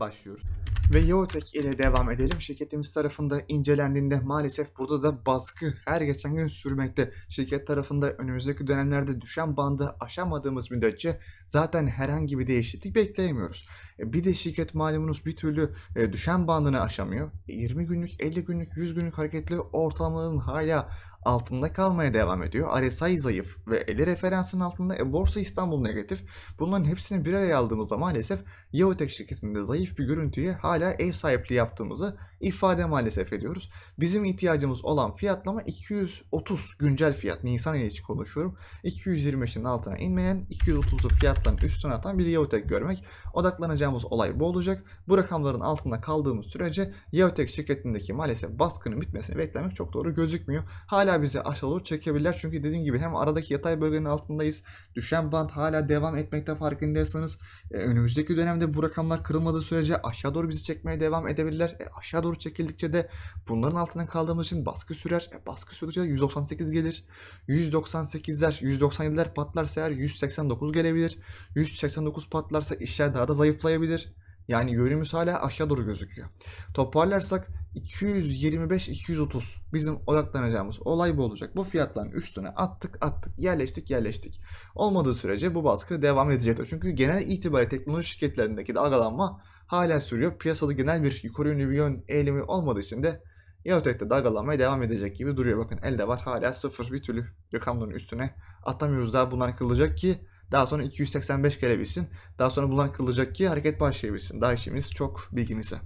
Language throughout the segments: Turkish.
başlıyoruz. Ve Yotek ile devam edelim. Şirketimiz tarafında incelendiğinde maalesef burada da baskı her geçen gün sürmekte. Şirket tarafında önümüzdeki dönemlerde düşen bandı aşamadığımız müddetçe zaten herhangi bir değişiklik bekleyemiyoruz. E, Bir de şirket malumunuz bir türlü e, düşen bandını aşamıyor. E, 20 günlük, 50 günlük, 100 günlük hareketli ortalamaların hala altında kalmaya devam ediyor. RSI zayıf ve 50 referansın altında e, Borsa İstanbul negatif. Bunların hepsini bir araya aldığımızda maalesef Yeotek şirketinde zayıf bir görüntüye hala ev sahipliği yaptığımızı ifade maalesef ediyoruz. Bizim ihtiyacımız olan fiyatlama 230 güncel fiyat. Nisan ayı için konuşuyorum. 225'in altına inmeyen 230'lu fiyatların üstüne atan bir Yeotek görmek. Odaklanacağımız olay bu olacak. Bu rakamların altında kaldığımız sürece Yeotek şirketindeki maalesef baskının bitmesini beklemek çok doğru gözükmüyor. Hala bizi aşağı doğru çekebilirler. Çünkü dediğim gibi hem aradaki yatay bölgenin altındayız. Düşen band hala devam etmekte farkındaysanız. E, önümüzdeki dönemde bu rakamlar kırılmadığı sürece aşağı doğru bizi çekmeye devam edebilirler. E, aşağı doğru çekildikçe de bunların altından kaldığımız için baskı sürer. E, baskı sürdükçe 198 gelir. 198'ler, 197'ler patlarsa eğer 189 gelebilir. 189 patlarsa işler daha da zayıflayabilir. Yani yönümüz hala aşağı doğru gözüküyor. Toparlarsak 225-230 bizim odaklanacağımız olay bu olacak. Bu fiyatların üstüne attık attık yerleştik yerleştik. Olmadığı sürece bu baskı devam edecektir. Çünkü genel itibariyle teknoloji şirketlerindeki dalgalanma hala sürüyor. Piyasada genel bir yukarı yönlü bir yön eğilimi olmadığı için de Yaotek'te dalgalanmaya devam edecek gibi duruyor. Bakın elde var hala sıfır bir türlü rakamların üstüne atamıyoruz daha bunlar kırılacak ki daha sonra 285 gelebilsin. Daha sonra bunlar kırılacak ki hareket başlayabilsin. Daha işimiz çok bilginize.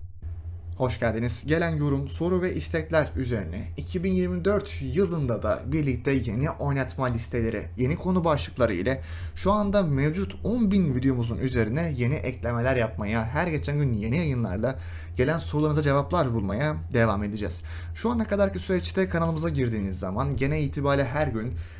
Hoş geldiniz. Gelen yorum, soru ve istekler üzerine 2024 yılında da birlikte yeni oynatma listeleri, yeni konu başlıkları ile şu anda mevcut 10.000 videomuzun üzerine yeni eklemeler yapmaya, her geçen gün yeni yayınlarla gelen sorularınıza cevaplar bulmaya devam edeceğiz. Şu ana kadarki süreçte kanalımıza girdiğiniz zaman gene itibariyle her gün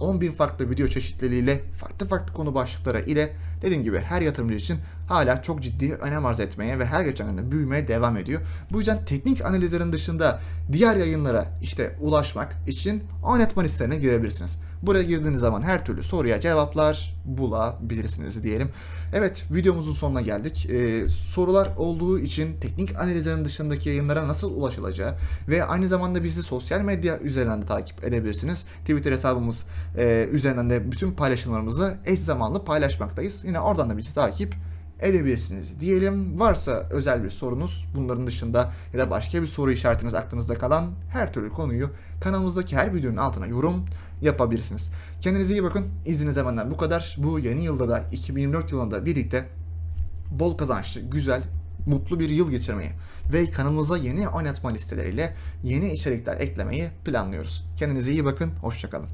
10.000 farklı video çeşitliliğiyle farklı farklı konu başlıkları ile dediğim gibi her yatırımcı için hala çok ciddi önem arz etmeye ve her geçen gün büyümeye devam ediyor. Bu yüzden teknik analizlerin dışında diğer yayınlara işte ulaşmak için oynatma listelerine girebilirsiniz. Buraya girdiğiniz zaman her türlü soruya cevaplar bulabilirsiniz diyelim. Evet videomuzun sonuna geldik. Ee, sorular olduğu için teknik analizlerin dışındaki yayınlara nasıl ulaşılacağı ve aynı zamanda bizi sosyal medya üzerinden de takip edebilirsiniz. Twitter hesabımız e, üzerinden de bütün paylaşımlarımızı eş zamanlı paylaşmaktayız. Yine oradan da bizi takip edebilirsiniz diyelim. Varsa özel bir sorunuz bunların dışında ya da başka bir soru işaretiniz aklınızda kalan her türlü konuyu kanalımızdaki her videonun altına yorum yapabilirsiniz. Kendinize iyi bakın. İzninize benden bu kadar. Bu yeni yılda da 2024 yılında birlikte bol kazançlı, güzel, mutlu bir yıl geçirmeyi ve kanalımıza yeni oynatma listeleriyle yeni içerikler eklemeyi planlıyoruz. Kendinize iyi bakın. Hoşçakalın.